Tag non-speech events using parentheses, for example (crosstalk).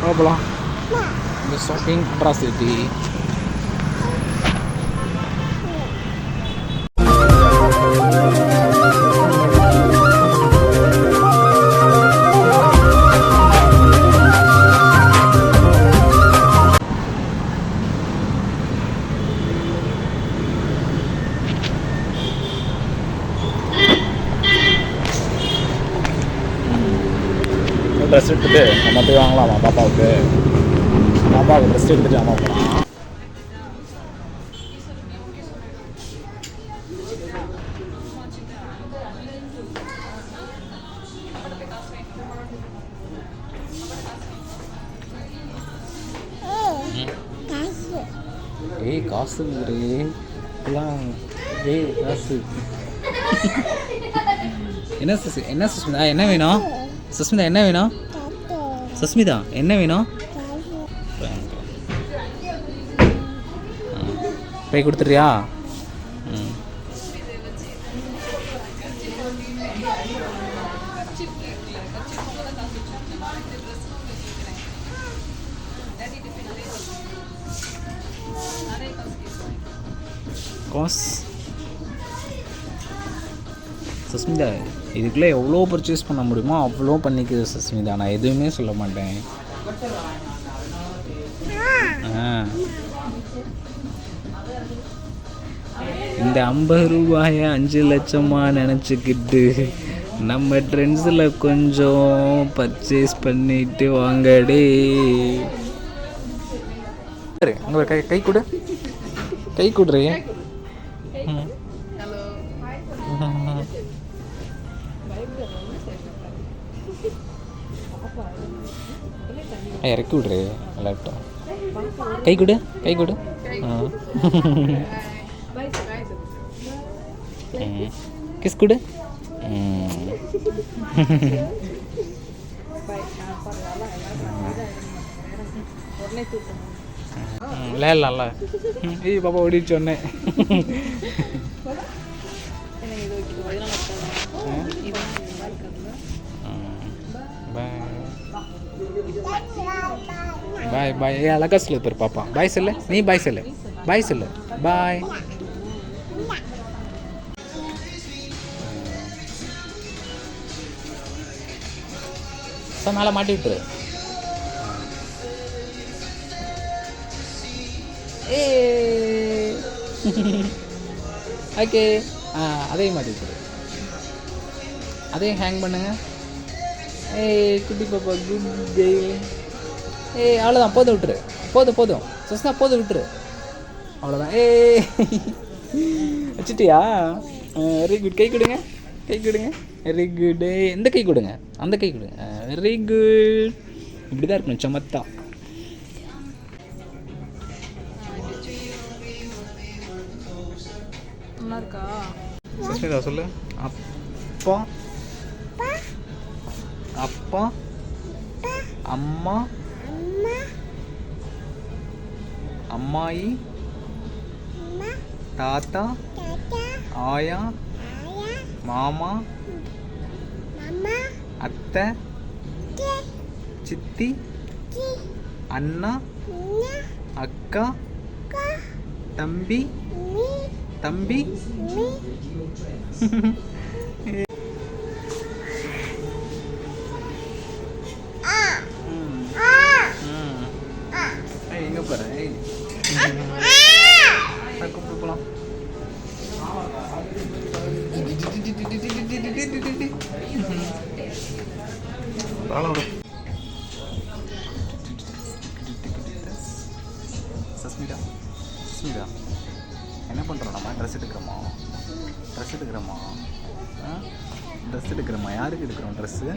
போகலாம் இந்த shopping atrocity dress எடுத்துட்டு நம்ம போய் வாங்கலாமா பாப்பாவுக்கு பாப்பாவுக்கு ட்ரெஸ் எடுத்துட்டு அம்மா போகலாம் ஏய் காசு இப்பெல்லாம் ஏய் காசு என்ன சுஸ் என்ன சுஸ்மிதா என்ன வேணும் சுஸ்மிதா என்ன வேணும் சுஸ்மிதா என்ன வேணும்? பை கொடுத்துட்றியா ம் காஸ் சஸ்மிதா இதுக்குள்ளே எவ்வளோ பர்ச்சேஸ் பண்ண முடியுமோ அவ்வளோ பண்ணிக்குது சஸ்மிதா. நான் எதுவுமே சொல்ல மாட்டேன். இந்த ஐம்பது ரூபாயை அஞ்சு லட்சமா நினச்சிக்கிட்டு நம்ம ட்ரெண்ட்ஸில் கொஞ்சம் பர்ச்சேஸ் பண்ணிட்டு வாங்கடே. அங்கே கை கை கொடு. கை கொடுறே இறக்கி விட்ரு லேப்டாப் கை கொடு கை கொடு. கிஸ் கொடு. விளையாடலாம்ல. ஏய் பாப்பா ஓடிடுச்சு ஒன்னே பாய் பாய். ஏ அழகா சொல்லு பேர் பாப்பா. பாய் சொல்லு. நீ பாய் சொல்லு. பாய் சொல்லு. பாய். சார் மேலே மாட்டி விட்டுரு. ஏ. (laughs) ஓகே அதையும் மாட்டி விட்டுரு. அதையும் ஹேங் பண்ணுங்க. ஏய் குட்டி பாப்பா குட் டே ஏய் அவ்வளோதான் போதும் விட்டுரு. போதும் போதும். சுஸ்னா போதும் விட்டுரு. அவ்வளோதான் ஏய் வச்சுட்டியா வெரி குட் கை கொடுங்க. கை கொடுங்க. வெரி குட் இந்த கை கொடுங்க. அந்த கை கொடுங்க. வெரி குட் இப்படி தான் இருக்கணும் சமத்தா. நல்லா இருக்கா? சுஸ்மிதா சொல்லு. அப்பா. அப்பா அம்மா அம்மாயி தாத்தா ஆயா மாமா அத்தை சித்தி அண்ணா அக்கா தம்பி தம்பி. (laughs) வா, சஸ்மிதா சஸ்மிதா என்ன பண்ணுறோம் நம்ம ட்ரெஸ் எடுக்கிறோமா? ட்ரெஸ் எடுக்கிறோமா? ட்ரெஸ் எடுக்கிறோமா? யாருக்கு எடுக்கிறோம் ட்ரெஸ்ஸு